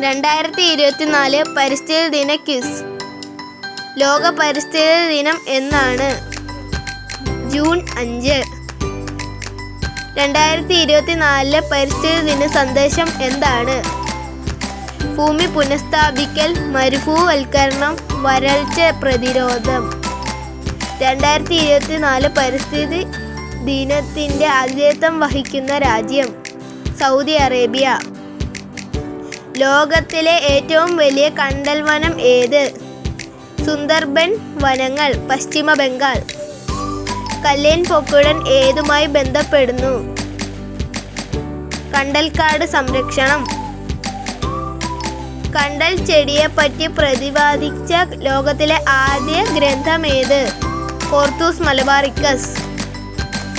രണ്ടായിരത്തി ഇരുപത്തിനാല് പരിസ്ഥിതി ദിന ക്വിസ്. ലോക പരിസ്ഥിതി ദിനം എന്നാണ്. ജൂൺ അഞ്ച്. രണ്ടായിരത്തി ഇരുപത്തിനാലിലെ പരിസ്ഥിതി ദിന സന്ദേശം എന്താണ്? ഭൂമി പുനഃസ്ഥാപിക്കൽ മരുഭൂവൽക്കരണം വരൾച്ച പ്രതിരോധം. രണ്ടായിരത്തി ഇരുപത്തിനാല് പരിസ്ഥിതി ദിനത്തിന്റെ ആതിഥ്യത്വം വഹിക്കുന്ന രാജ്യം സൗദി അറേബ്യ. ലോകത്തിലെ ഏറ്റവും വലിയ കണ്ടൽ വനം ഏത്? സുന്ദർബൻ വനങ്ങൾ പശ്ചിമ ബംഗാൾ. കല്ലേൻ പൊക്കുടൻ ഏതുമായി ബന്ധപ്പെടുന്നു? കണ്ടൽക്കാട് സംരക്ഷണം. കണ്ടൽ ചെടിയെപ്പറ്റി പ്രതിപാദിച്ച ലോകത്തിലെ ആദ്യ ഗ്രന്ഥം ഏത്? പോർത്തൂസ് മലബാറിക്കസ്.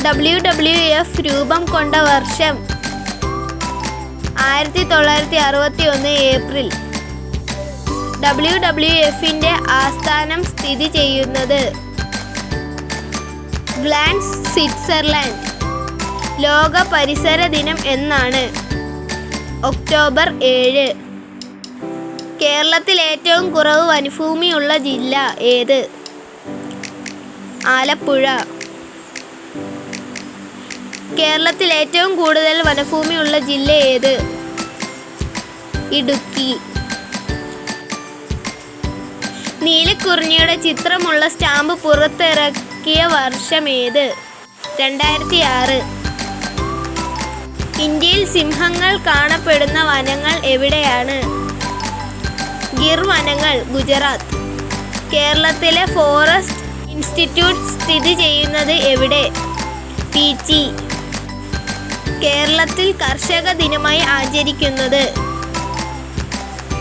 ഡബ്ല്യു ഡബ്ല്യു എഫ് രൂപം കൊണ്ട വർഷം ആയിരത്തി തൊള്ളായിരത്തി അറുപത്തി ഒന്ന് ഏപ്രിൽ ഡബ്ല്യു ഡബ്ല്യു എഫിന്റെ ആസ്ഥാനം സ്ഥിതി ചെയ്യുന്നത് ഗ്ലാൻസ് സ്വിറ്റ്സർലാൻഡ്. ലോക പരിസര ദിനം എന്നാണ്. ഒക്ടോബർ ഏഴ്. കേരളത്തിൽ ഏറ്റവും കുറവ് വനഭൂമിയുള്ള ജില്ല ഏത്? ആലപ്പുഴ. കേരളത്തിൽ ഏറ്റവും കൂടുതൽ വനഭൂമിയുള്ള ജില്ല ഏത്? ഇടുക്കി. നീലക്കുറിഞ്ഞിയുടെ ചിത്രമുള്ള സ്റ്റാമ്പ് പുറത്തിറക്കിയ വർഷം ഏത്? രണ്ടായിരത്തി ആറ് ഇന്ത്യയിൽ സിംഹങ്ങൾ കാണപ്പെടുന്ന വനങ്ങൾ എവിടെയാണ്? ഗിർ വനങ്ങൾ ഗുജറാത്ത്. കേരളത്തിലെ ഫോറസ്റ്റ് ഇൻസ്റ്റിറ്റ്യൂട്ട് സ്ഥിതി ചെയ്യുന്നത് എവിടെ? പീച്ചി കേരളത്തിൽ കർഷക ദിനമായി ആചരിക്കുന്നത്.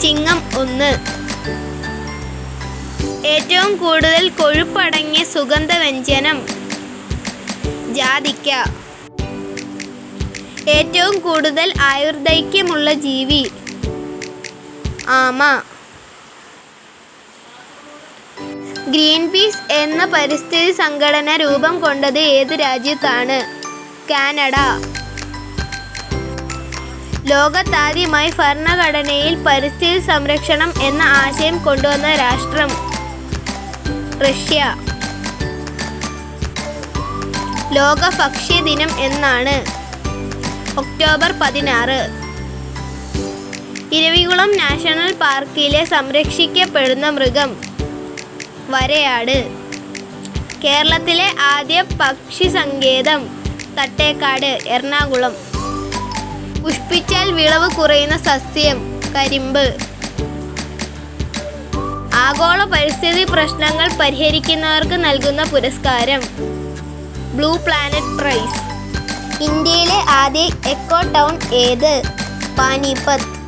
ചിങ്ങം ഒന്ന്. ഏറ്റവും കൂടുതൽ കൊഴുപ്പടങ്ങിയ സുഗന്ധവ്യഞ്ജനം. ജാതിക്ക. ഏറ്റവും കൂടുതൽ ആയുർദൈക്യമുള്ള ജീവി. ആമ. ഗ്രീൻ പീസ് എന്ന പരിസ്ഥിതി സംഘടന രൂപം കൊണ്ടത് ഏത് രാജ്യത്താണ്? കാനഡ. ലോകത്താദ്യമായി ഭരണഘടനയിൽ പരിസ്ഥിതി സംരക്ഷണം എന്ന ആശയം കൊണ്ടുവന്ന രാഷ്ട്രം റഷ്യ. ലോക ഭക്ഷ്യ ദിനം എന്നാണ് ഒക്ടോബർ പതിനാറ്. ഇരവികുളം നാഷണൽ പാർക്കിലെ സംരക്ഷിക്കപ്പെടുന്ന മൃഗം വരയാട്. കേരളത്തിലെ ആദ്യ പക്ഷി സങ്കേതം തട്ടേക്കാട് എറണാകുളം. പുഷ്പിച്ചാൽ വിളവ് കുറയുന്ന സസ്യം കരിമ്പ്. ആഗോള പരിസ്ഥിതി പ്രശ്നങ്ങൾ പരിഹരിക്കുന്നവർക്ക് നൽകുന്ന പുരസ്കാരം. Blue planet prize. ഇന്ത്യയിലെ ആദ്യ എക്കോ ടൗൺ ഏത്? പാനിപ്പത്ത്